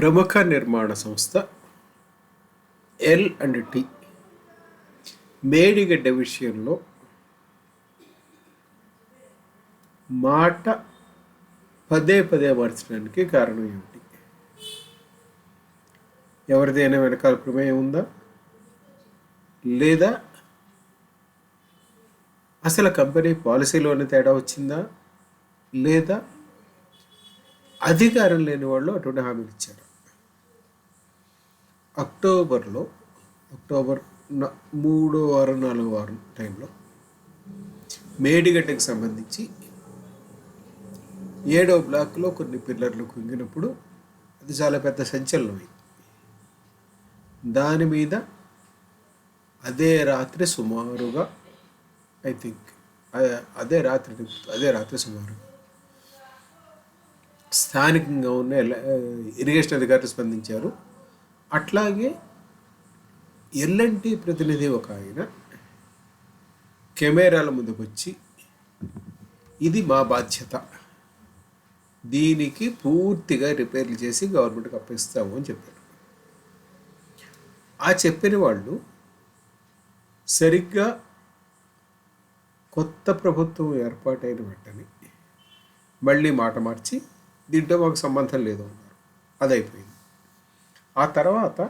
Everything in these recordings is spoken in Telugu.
ప్రముఖ నిర్మాణ సంస్థ ఎల్ అండ్ టి. మేడిగడ్డ విషయంలో మాట పదే పదే మార్చడానికి కారణం ఏమిటి? ఎవరిదైనా వెనకాల ప్రమేయం ఉందా? లేదా అసలు కంపెనీ పాలసీలోనే తేడా వచ్చిందా? లేదా అధికారం లేని వాళ్ళు అటువంటి హామీలు ఇచ్చారు? అక్టోబర్లో అక్టోబర్ న- మూడో వారం నాలుగో వారం టైంలో మేడిగడ్డకి సంబంధించి ఏడో బ్లాక్లో కొన్ని పిల్లర్లు కుంగినప్పుడు అది చాలా పెద్ద సంచలనమైంది దాని మీద అదే రాత్రి సుమారుగా ఐ థింక్ అదే రాత్రి అదే రాత్రి సుమారుగా స్థానికంగా ఉన్న ఇరిగేషన్ అధికారులు స్పందించారు. అట్లాగే ఎల్ఎన్టీ ప్రతినిధి ఒక ఆయన కెమెరాల ముందుకు వచ్చి ఇది మా బాధ్యత. దీనికి పూర్తిగా రిపేర్లు చేసి గవర్నమెంట్కి అప్పిస్తాము అని చెప్పారు. ఆ చెప్పిన వాళ్ళు సరిగ్గా కొత్త ప్రభుత్వం ఏర్పాటైన వెంటనే మళ్ళీ మాట మార్చి దీంట్లో మాకు సంబంధం లేదు అన్నారు. అదైపోయింది. ఆ తర్వాత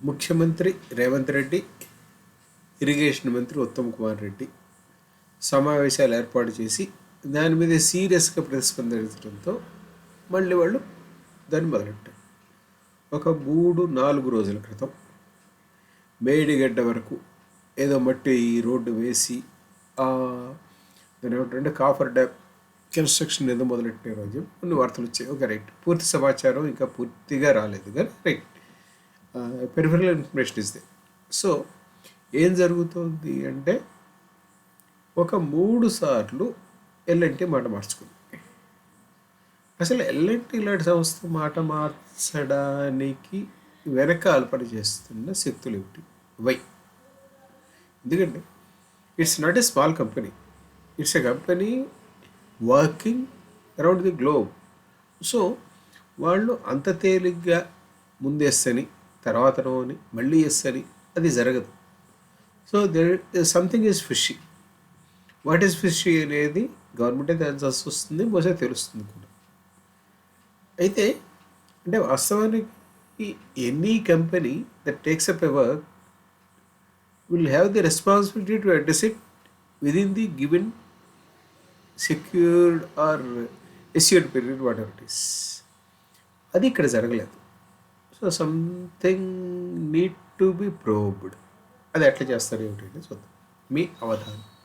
ముఖ్యమంత్రి రేవంత్ రెడ్డి ఇరిగేషన్ మంత్రి ఉత్తమ్ కుమార్ రెడ్డి సమావేశాలు ఏర్పాటు చేసి దాని మీద సీరియస్గా ప్రతిస్పందించడంతో మళ్ళీ వాళ్ళు దాన్ని మొదలెట్టారు. ఒక మూడు నాలుగు రోజుల క్రితం మేడిగడ్డ వరకు ఏదో మట్టి రోడ్డు వేసి దాని ఏమిటంటే కాఫర్ డ్యామ్ కన్స్ట్రక్షన్ ఏదో మొదలెట్టిన రోజు కొన్ని వార్తలు వచ్చాయి. Okay right. పూర్తి సమాచారం ఇంకా పూర్తిగా రాలేదు కానీ రైట్. పెరిఫరల్ ఇన్ఫర్మేషన్ ఇస్తే సో ఏం జరుగుతుంది అంటే ఒక మూడు సార్లు ఎల్ఎన్టీ మాట మార్చుకుంది. అసలు ఎల్ఎన్టీ ఇలాంటి సంస్థ మాట మార్చడానికి వెనకాల పనిచేస్తున్న శక్తులు ఏమిటి? వై. ఎందుకంటే it's not a small company. It's a company working around the globe. So వాళ్ళు అంత తేలిగ్గా ముందేస్తని తర్వాత అని మళ్ళీ వేస్తని అది జరగదు. So there something is fishy what is fishy అనేది గవర్నమెంటే తేల్చాల్సి వస్తుంది బహుశా తెలుస్తుంది కూడా. అయితే అంటే వాస్తవానికి any company that takes up a work will have the responsibility to address it within the given secured or assured period whatever it is అది ఇక్కడ జరగలేదు. So something need to be probed అది ఎట్లా చేస్తారు ఏమిటంటే చూద్దాం. మీ అవధానం.